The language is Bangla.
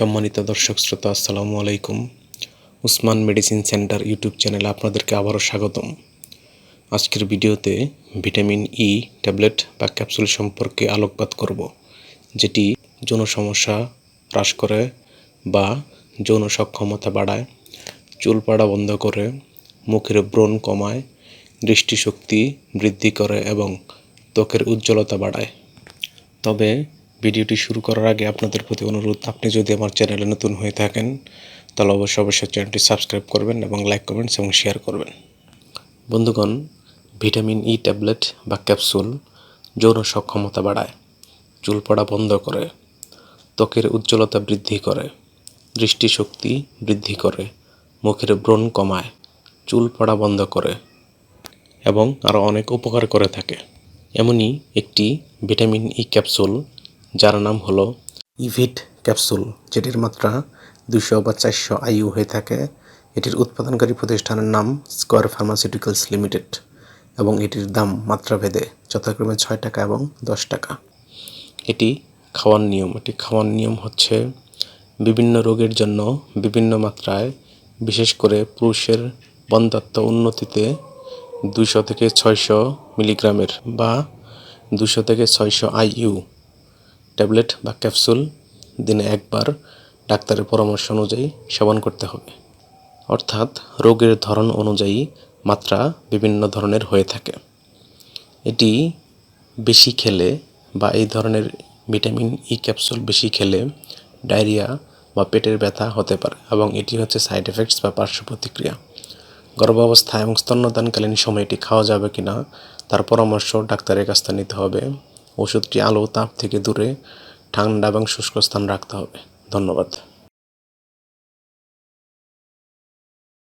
সম্মানিত দর্শক শ্রোতা, আসসালামু আলাইকুম। উসমান মেডিসিন সেন্টার ইউটিউব চ্যানেলে আপনাদেরকে আবারও স্বাগতম। আজকের ভিডিওতে ভিটামিন ই ট্যাবলেট বা ক্যাপসুল সম্পর্কে আলোকপাত করব, যেটি যৌন সমস্যা হ্রাস করে বা যৌন সক্ষমতা বাড়ায়, চুল পাড়া বন্ধ করে, মুখের ব্রণ কমায়, দৃষ্টিশক্তি বৃদ্ধি করে এবং ত্বকের উজ্জ্বলতা বাড়ায়। তবে ভিডিওটি শুরু করার আগে আপনাদের প্রতি অনুরোধ, আপনি যদি আমার চ্যানেলে নতুন হয়ে থাকেন, তাহলে অবশ্যই অবশ্যই চ্যানেলটি সাবস্ক্রাইব করবেন এবং লাইক কমেন্টস এবং শেয়ার করবেন। বন্ধুগণ, ভিটামিন ই ট্যাবলেট বা ক্যাপসুল যৌন সক্ষমতা বাড়ায়, চুল পড়া বন্ধ করে, ত্বকের উজ্জ্বলতা বৃদ্ধি করে, দৃষ্টিশক্তি বৃদ্ধি করে, মুখের ব্রণ কমায়, চুল পড়া বন্ধ করে এবং আরও অনেক উপকার করে থাকে। এমনই একটি ভিটামিন ই ক্যাপসুল যার নাম হলো ইভিট ক্যাপসুল যেটির মাত্রা দুশো বা চারশো আইইউ হয়ে থাকে। এটির উৎপাদনকারী প্রতিষ্ঠানের নাম স্কোয়ার ফার্মাসিউটিক্যালস লিমিটেড এবং এটির দাম মাত্রাভেদে যথাক্রমে ছয় টাকা এবং দশ টাকা। এটি খাওয়ার নিয়ম। এটি খাওয়ার নিয়ম হচ্ছে বিভিন্ন রোগের জন্য বিভিন্ন মাত্রায় বিশেষ করে পুরুষের বন্ধাত্ম উন্নতিতে দুশো থেকে ছয়শো মিলিগ্রামের বা দুশো থেকে ছয়শো আইইউ ট্যাবলেট বা ক্যাপসুল দিনে একবার ডাক্তারের পরামর্শ অনুযায়ী সেবন করতে হবে। অর্থাৎ রোগের ধরন অনুযায়ী মাত্রা বিভিন্ন ধরনের হয়ে থাকে। এটি বেশি খেলে বা এই ধরনের ভিটামিন ই ক্যাপসুল বেশি খেলে ডায়রিয়া বা পেটের ব্যথা হতে পারে এবং এটি হচ্ছে সাইড এফেক্টস বা পার্শ্ব প্রতিক্রিয়া। গর্ভাবস্থা এবং স্তন্যদানকালীন সময় এটি খাওয়া যাবে কি না তার পরামর্শ ডাক্তারের কাছ নিতে হবে। ওষুধটি আলো তাপ থেকে দূরে ঠান্ডা এবং শুষ্ক স্থান রাখতে হবে। ধন্যবাদ।